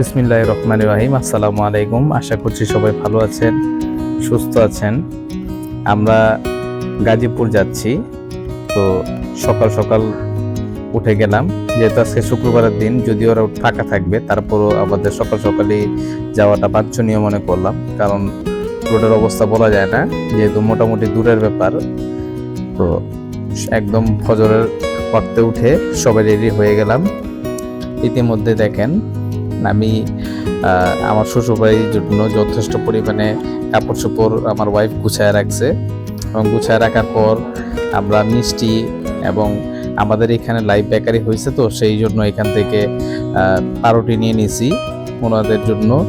বিসমিল্লাহ রহমান রাহিম। আসসালামু আলাইকুম। আশা করছি সবাই ভালো আছেন, সুস্থ আছেন। আমরা গাজীপুর যাচ্ছি। তো সকাল সকাল উঠে গেলাম। যেহেতু আজকে শুক্রবারের দিন যদি ওরা ফাঁকা থাকবে, তারপরও আমাদের সকাল সকালই যাওয়াটা বাঞ্ছনীয় মনে করলাম। কারণ রোডের অবস্থা বলা যায় না, যেহেতু মোটামুটি দূরের ব্যাপার। তো একদম ফজরের ওয়াক্তে উঠে সবাই রেডি হয়ে গেলাম। ইতিমধ্যে দেখেন আমি আমার শ্বশুরবাড়ির জন্য যথেষ্ট পরিমাণে কাপড় চোপড় আমার ওয়াইফ গুছায় রাখছে এবং গুছায় রাখার পর আমরা মিষ্টি এবং আমাদের এখানে লাইভ বেকারি হয়েছে তো সেই জন্য এখান থেকে আহ, পাউরুটি নিয়ে নিয়েছি ওনাদের জন্য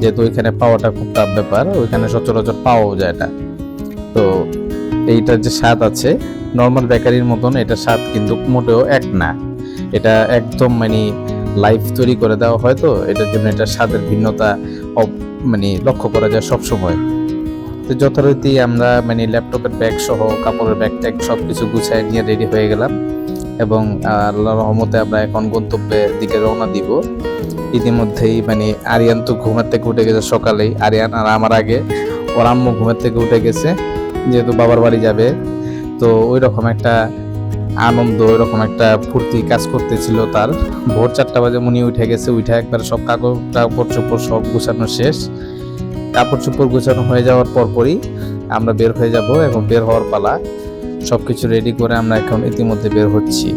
যেহেতু ওইখানে পাওয়াটা খুব টাফ ব্যাপার ওইখানে সচরাচর পাওয়াও যায় না। তো এইটার যে স্বাদ আছে নর্মাল বেকারির মতন এটা স্বাদ কিন্তু মোটেও এক না। এটা একদম মানে লাইভ তৈরি করে দেওয়া হয় তো এটার জন্য এটা স্বাদের ভিন্নতা মানে লক্ষ্য করা যায় সব সময় তো যথারীতি আমরা মানে ল্যাপটপের ব্যাগ সহ কাপড়ের ব্যাগ ট্যাগ সব কিছু গুছায় নিয়ে রেডি হয়ে গেলাম এবং আহ, আল্লাহর রহমতে আমরা এখন গন্তব্যের দিকে রওনা দিব। ইতিমধ্যেই মানে আরিয়ান তো ঘুমের থেকে উঠে গেছে সকালেই আরিয়ান আর আমার আগে ওর আম্মু ঘুমের থেকে উঠে গেছে যেহেতু বাবার বাড়ি যাবে। তো ওই রকম একটা আনন্দ, এরকম একটা ফুর্তি কাজ করতেছিল তার। ভোর চারটা বাজে মনি উঠে গেছে, উঠে একবার সব কাগজ কাপড় চোপড় সব গুছানো শেষ। কাপড় চোপড় গুছানো হয়ে যাওয়ার পরপরই আমরা বের হয়ে যাব, এবং বের হওয়ার পালা সব কিছু রেডি করে আমরা এখন ইতিমধ্যে বের হচ্ছি।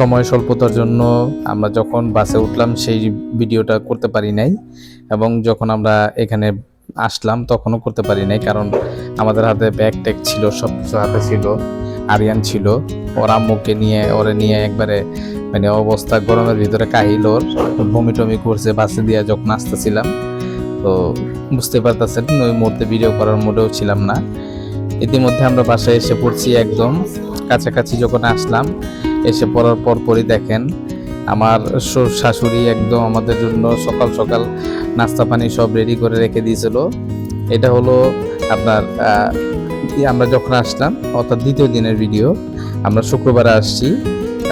সময় স্বল্পতার জন্য আমরা যখন বাসে উঠলাম, সেই ভিডিওটা করতে পারি নাই এবং যখন আমরা এখানে আসলাম, তখনও করতে পারি নাই কারণ আমাদের হাতে ব্যাগ ট্যাগ ছিল সব কিছু হাতে ছিল, আরিয়ান ছিল, ওর আম্মুকে নিয়ে, ওরে নিয়ে একবারে মানে অবস্থা গরমের ভিতরে কাহিল ওর বমি টমি করছে বাসে দিয়ে যখন আসতেছিলাম। তো বুঝতে পারতেছেন, ওই মুহূর্তে ভিডিও করার মোডেও ছিলাম না। ইতিমধ্যে আমরা বাসায় এসে পড়ছি একদম। কাছাকাছি যখন আসলাম এসে পড়ার পর পরই দেখেন, আমার শাশুড়ি একদম আমাদের জন্য সকাল সকাল নাস্তা পানি সব রেডি করে রেখে দিয়েছিল। এটা হলো আপনার আমরা যখন আসলাম, অর্থাৎ দ্বিতীয় দিনের ভিডিও আমরা শুক্রবারে আসছি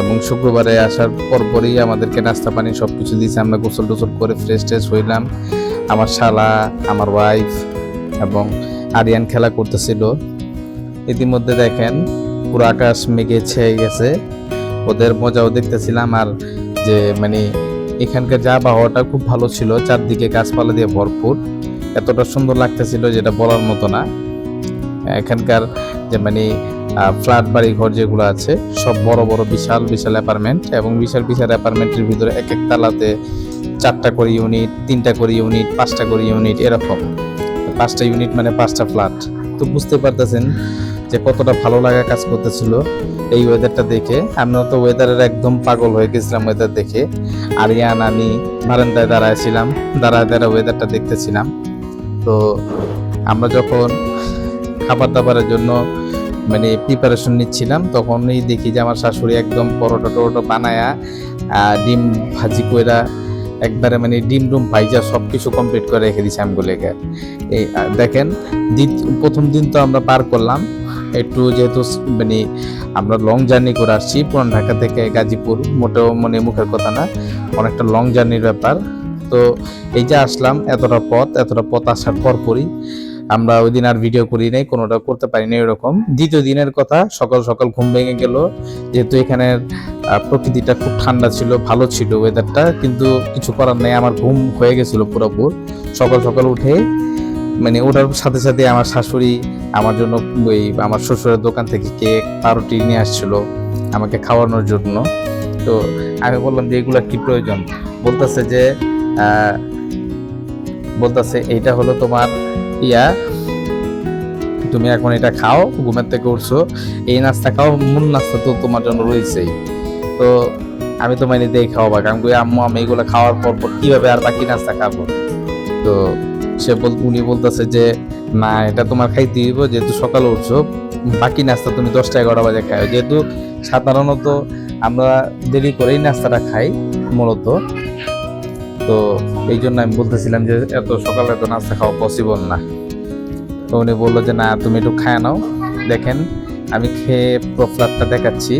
এবং শুক্রবারে আসার পরপরই আমাদেরকে নাস্তা পানি সব কিছু দিয়েছে। আমরা গোসল টোসল করে ফ্রেশ ট্রেশ হইলাম। আমার শালা, আমার ওয়াইফ এবং আরিয়ান খেলা করতেছিল। ইতিমধ্যে দেখেন পুরো আকাশ মেঘে ছেয়ে গেছে। ওদের মজাও দেখতেছিলাম আর যে মানে এখানকার যা আবহাওয়াটা খুব ভালো ছিল। চারদিকে গাছপালা দিয়ে ভরপুর। এতটা সুন্দর লাগতেছিল যেটা বলার মতো না। এখানকার যে মানে ফ্ল্যাট বাড়ি ঘর যেগুলো আছে, সব বড় বড়, বিশাল বিশাল অ্যাপার্টমেন্ট এবং বিশাল বিশাল অ্যাপার্টমেন্টের ভিতরে এক এক তালাতে চারটা করে ইউনিট, তিনটা করে ইউনিট, পাঁচটা করে ইউনিট, এরকম। পাঁচটা ইউনিট মানে পাঁচটা ফ্ল্যাট। তো বুঝতে পারতেছেন যে কতটা ভালো লাগা কাজ করতেছিল এই ওয়েদারটা দেখে। আমরা তো ওয়েদারের একদম পাগল হয়ে গেছিলাম ওয়েদার দেখে। আরিয়ান, আমি বারান্দায় দাঁড়াইছিলাম দাঁড়ায় দাঁড়ায় ওয়েদারটা দেখতেছিলাম। তো আমরা যখন খাবার দাবারের জন্য মানে প্রিপারেশন নিচ্ছিলাম, তখনই দেখি যে আমার শাশুড়ি একদম পরোটা টরোটা বানায়া ডিম ভাজি কইরা একবারে মানে ডিম ডুম ভাইজা সব কিছু কমপ্লিট করে রেখে দিছি আমগুলোকে। এই দেখেন প্রথম দিন তো আমরা পার করলাম। একটু যেহেতু মানে আমরা লং জার্নি করে আসছি, পুরান ঢাকা থেকে গাজীপুর, মোটেও মানে মুখের কথা না, অনেকটা লং জার্নির ব্যাপার। তো এই যে আসলাম, এতটা পথ এতটা পথ আসার পরপরই আমরা ওই দিন আর ভিডিও করি নাই, কোনোটা করতে পারিনি এরকম দ্বিতীয় দিনের কথা, সকাল সকাল ঘুম ভেঙে গেল, যেহেতু এখানের প্রকৃতিটা খুব ঠান্ডা ছিল, ভালো ছিল ওয়েদারটা কিন্তু কিছু করার নেই, আমার ঘুম হয়ে গেছিল পুরোপুর। সকাল সকাল উঠে মানে ওঠার সাথে সাথে আমার শাশুড়ি আমার জন্য ওই আমার শ্বশুরের দোকান থেকে কেক পাউরুটি নিয়ে আসছিল আমাকে খাওয়ানোর জন্য। তো আমি বললাম যে এগুলো কি প্রয়োজন? বলতেছে যে বলতেছে এইটা হলো তোমার ইয়া তুমি এখন এটা খাও ঘুমের থেকে উঠছো এই নাস্তা খাও মূল নাস্তা তো তোমার জন্য রয়েছেই। তো আমি তো মানে দিয়ে খাওয়াবো কই, আম্মু আমি এগুলো খাওয়ার পর পর কীভাবে আর বাকি নাস্তা খাব? তো সে বল, উনি বলতেছে যে, না, এটা তোমার খাইতে দিব যেহেতু সকালে উঠছো, বাকি নাস্তা তুমি দশটা, এগারোটা বাজে খাও। যেহেতু সাধারণত আমরা দেরি করেই নাস্তাটা খাই, মূলত। তো এই জন্য আমি বলতেছিলাম যে, এত সকালে এত নাস্তা খাওয়া পসিবল না। তো উনি বলল যে, না, তুমি একটু খায় নাও। দেখেন, আমি খেয়ে পুরো দেখাচ্ছি।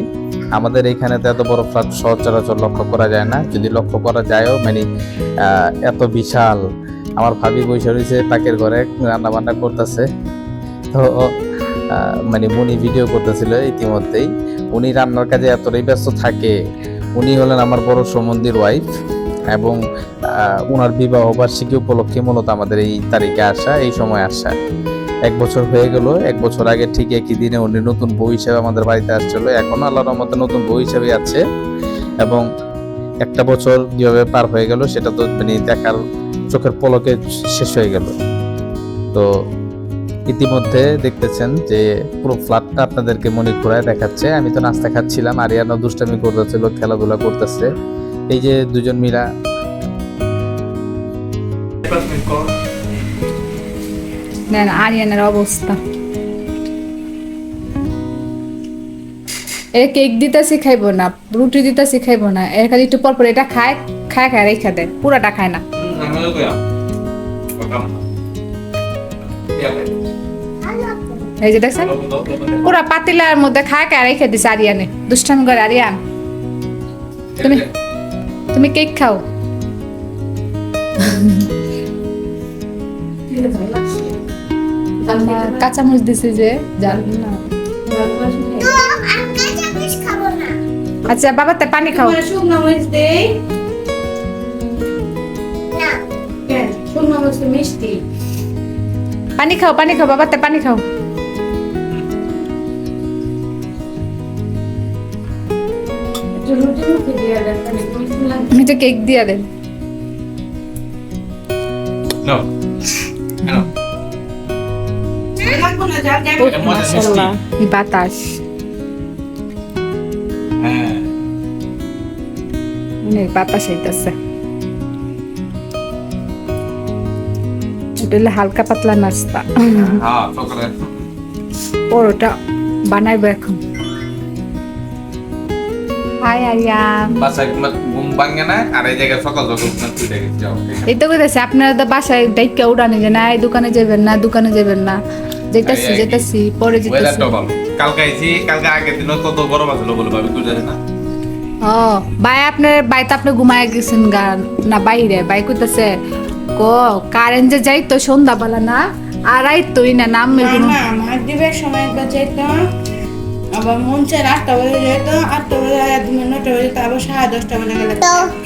আমাদের এইখানে তো এত বড় ফ্ল্যাট সচরাচর লক্ষ্য করা যায় না। যদি লক্ষ্য করা যায়ও মানে এত বিশাল আমার ভাবি বসে রয়েছে পাকের ঘরে রান্না বান্না করতেছে। তো মানে মুনি ভিডিও করতেছিল ইতিমধ্যেই। উনি রান্নার কাজে এতটাই ব্যস্ত থাকে। উনি হলেন আমার বড় সম্বন্ধীর ওয়াইফ এবং ওনার বিবাহ বার্ষিকী উপলক্ষে মূলত আমাদের এই তারিখে আসা, এই সময় আসা। এক বছর হয়ে গেল, এক বছর আগে ঠিক একই দিনে উনি নতুন বউ হিসেবে আমাদের বাড়িতে আসছিল। এখন আল্লাহর রহমতে নতুন বউ হিসেবে আছে এবং একটা বছর কীভাবে পার হয়ে গেল, সেটা তো মানে দেখার চোখের পলকে শেষ হয়ে গেল। তো ইতিমধ্যে দেখতেছেন যে পুরো ফ্ল্যাটটা আপনাদেরকে মনে ঘুরায় দেখাচ্ছে। আমি তো নাস্তা খাচ্ছিলাম আরিয়ানো দুষ্টামি করতেছিল, খেলাধুলা করতেছে। এই যে দুজন মিলা আরিয়ানের অবস্থা। এ কেক দিতে শিখাইবো না, রুটি দিতে শিখাইবো না। এর একটু পর পর এটা খায় খায় খায়, রেখে দেয়। পুরাটা খায় না। এই যে দেখছেন? পুরা পাতিলার মধ্যে খায় খায় রেখে দিছে আরিয়ানে। দুষ্টামি করে আরিয়ান। তুমি তুমি কেক খাও। কাঁচামরিচ দিছে যে জান না। আচ্ছা বাবা তে পানি খাও। শুকনো মরিচ দেই। তো মিষ্টি। পানি খাও পানি খাও বাবা পানি খাও। আমি তো কেক দিয়া দেন। বাতাস। হ্যাঁ। বাতাস হইতাছে। এটা হলো হালকা পাতলা নাস্তা। হ্যাঁ পরোটা বানাইবো এখন। হাই আরিয়ান। বাসায় ঘুম ভাঙে না আর এই জায়গায় সকাল সকাল উঠে তুই এই তো কইতাছে আপনারা তো বাসায় ডাইকা উড়ানে যে না এই দোকানে যাবেন না দোকানে যাবেন না। যেতেছি যেতেছি পরে যেতেছি ওয়েদারটা ভালো। কালকে আইছি কালকে আগের দিনও কত গরম আছিল বলে ভাবি তুই জানিস না। ও ভাই আপনার বাইতে আপনি ঘুমায় গেছেন গান না বাইরে? বাই কইতাছে কো কারেন্ট যে যাই তো সন্ধ্যাবেলা না আর আই তুই না নাম মাগরিবের সময় যেতাম আবার মন চায় আটটা বাজে যেত আটটা বাজে আয়া তুমি নটা বাজে তো আবার সাড়ে দশটা বাজে গেলে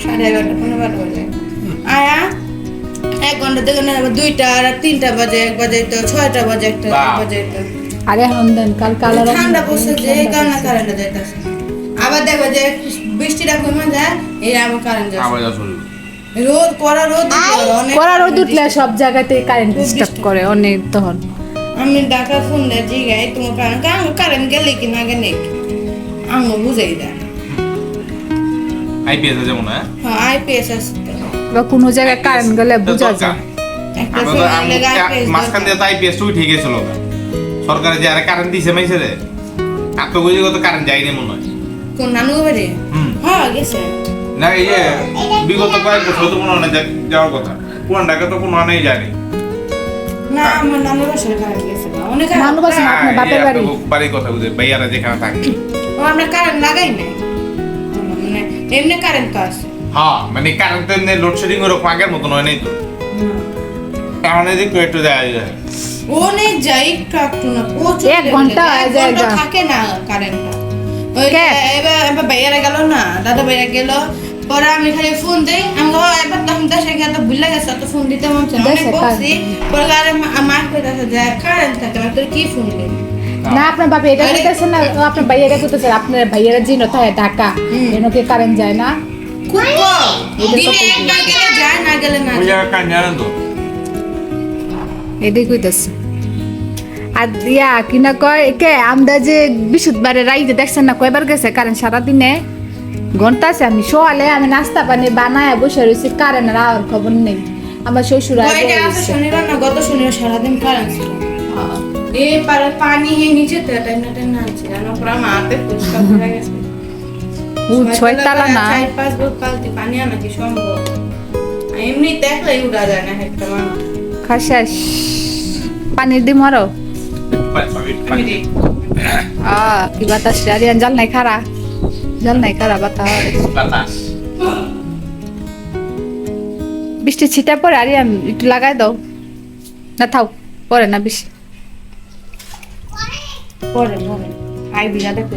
সাড়ে এগারোটা পনেরো বারো বাজে। আয়া এক ঘণ্টা দেখে না আবার দুইটা আর তিনটা বাজে এক বাজে তো ছয়টা বাজে একটা। বাজে তো আরে হন্দন কাল কালার ঠান্ডা পড়ছে যে এই কারণে কারেন্টটা যাইতেছে। আবার দেখো যে বৃষ্টিটা কমে যায় এই আবার কারেন্ট যাচ্ছে। আবার আসল রোদ করা রোদ অনেক রোদ উঠলে সব জায়গাতে কারেন্ট ডিস্টার্ব করে অনেক তখন। আমি ঢাকা ফোন দিয়ে জিগাই তোমার কারণ কারণ কারেন্ট গেলে কি না গেলে কি? আঙুল বুঝাই দেয়। আইপিএস আছে মনে হয়? হ্যাঁ আইপিএস আসতে বা কোনো জায়গায় কারেন্ট গেলে বোঝা যায়। মাঝখান দিয়ে তো আইপিএস তুই ঠিক গেছিল। সরকারে যে আরে কারেন্ট দিছে মাইছে রে। আর তো বুঝি তো কারেন্ট যায়নি মনে হয়। কোন নানু বাড়ি? হুম। হ্যাঁ গেছে। না এই যে বিগত কয়েক বছর তো মনে হয় যাওয়ার কথা। পুরান ঢাকা তো কোনো আনেই জানি না আমার নানু বাসায় কারেন্ট গেছে অনেক নানু বাসায়? আপনার বাপের বাড়ি? বাড়ির কথা বুঝে ভাইয়ারা যেখানে থাকে। ও আমরা কারেন্ট লাগাই নাই। মানে এমনি কারেন্ট তো আছে। হ্যাঁ মানে কারেন্ট তো এমনি লোডশেডিং ওরকম আগের মতন হয় নাই তো। এখন এদিকে একটু যায় যায়। অনেক যাই একটু একটু না প্রচুর এক ঘণ্টা এক ঘণ্টা যায়। থাকে না কারেন্টটা এবার এবার ভাইয়ারা গেল না দাদা ভাইয়া গেল। পরে আমি খালি ফোন দেই আমি এবার তখন দেশে গেলে তো ভুলে গেছে তো ফোন দিতে মন না। অনেক বলছি পরে আরে আমার কইতাছে যে কারেন্ট থাকে না তোর কি ফোন দিবি না আপনার বাবা এটা কইতেছে না আপনার ভাইয়েরা কইতেছে আপনার ভাইয়েরা জিনো তাই ঢাকা কি কারেন্ট যায় না? খুব কম এটা তো দিনে একবার গেলে যায় না গেলে না ওই যায়। জানেন তো এটাই কইতেছে। আর ইয়া কিনা কয় কে আমরা যে বৃহস্পতিবারে রাইতে দেখছেন না কয়বার গেছে কারেন্ট সারাদিনে? ঘণ্টা আছে আমি শোয়ালে আমি নাস্তা পানি বানায় বসে রয়েছি কারেন্ট আর আর খবর নেই। আমার শ্বশুর শনিবার না গত শনিবার সারাদিন কারেন্ট ছিল। এই পানি নিচে তো টাইম না টাইম না আছে জানো পুরো মাতে ফুচকা পড়ে গেছে। উ, ছয়তলা না চার পাঁচ বোত পাল্টি পানি আনা কি সম্ভব? এমনি দেখলেই উড়া যায় না একটা মানুষ। খাসাস। পানির দিম আরও। আমি দিই আহ কি বাতাস আরিয়ান জল নাই খারা। জল নাই খারা বাতাস। বৃষ্টি ছিটা পরে আরিয়ান একটু লাগাই দাও। না থাও পরে না বেশি পরে পরে। আই বিঘা দেখতে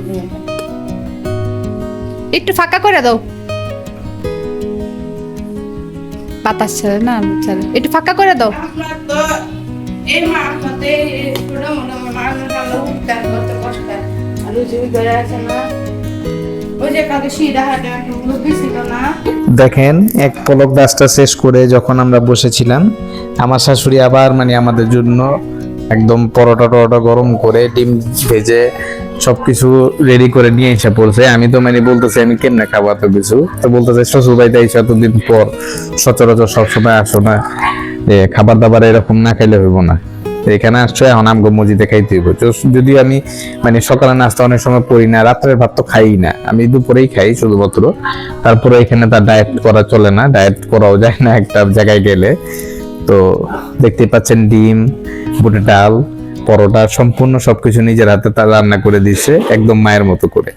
একটু ফাঁকা করে দাও। বাতাস ছেড়ে না ছেড়ে। একটু ফাঁকা করে দাও। আমরা তো এই দেখেন, এক পলক গাছটা শেষ করে যখন আমরা বসেছিলাম, আমার শাশুড়ি আবার মানে আমাদের জন্য একদম পরোটা টরোটা গরম করে ডিম ভেজে সবকিছু রেডি করে নিয়ে এসে পড়ছে। আমি তো মানে বলতেছি, আমি কেমনে খাব এত কিছু? তো বলতেছে, শ্বশুর বাড়িতে এসে এতদিন পর, সচরাচর সবসময় আসো না। খাবার দাবার এরকম না খাইলে হইব না। এখানে আসছো, এখন আমগো মসজিদে খাইতে হইব। তো যদি আমি মানে সকালে নাস্তা অনেক সময় পড়ি না রাত্রের ভাত তো খাই না। আমি দুপুরেই খাই শুধুমাত্র। তারপরে এখানে তার ডায়েট করা চলে না ডায়েট করাও যায় না একটা জায়গায় গেলে। তো দেখতেই পাচ্ছেন ডিম, বুটে, ডাল, পরোটা, সম্পূর্ণ সবকিছু নিজের হাতে তার রান্না করে দিচ্ছে একদম মায়ের মতো করে।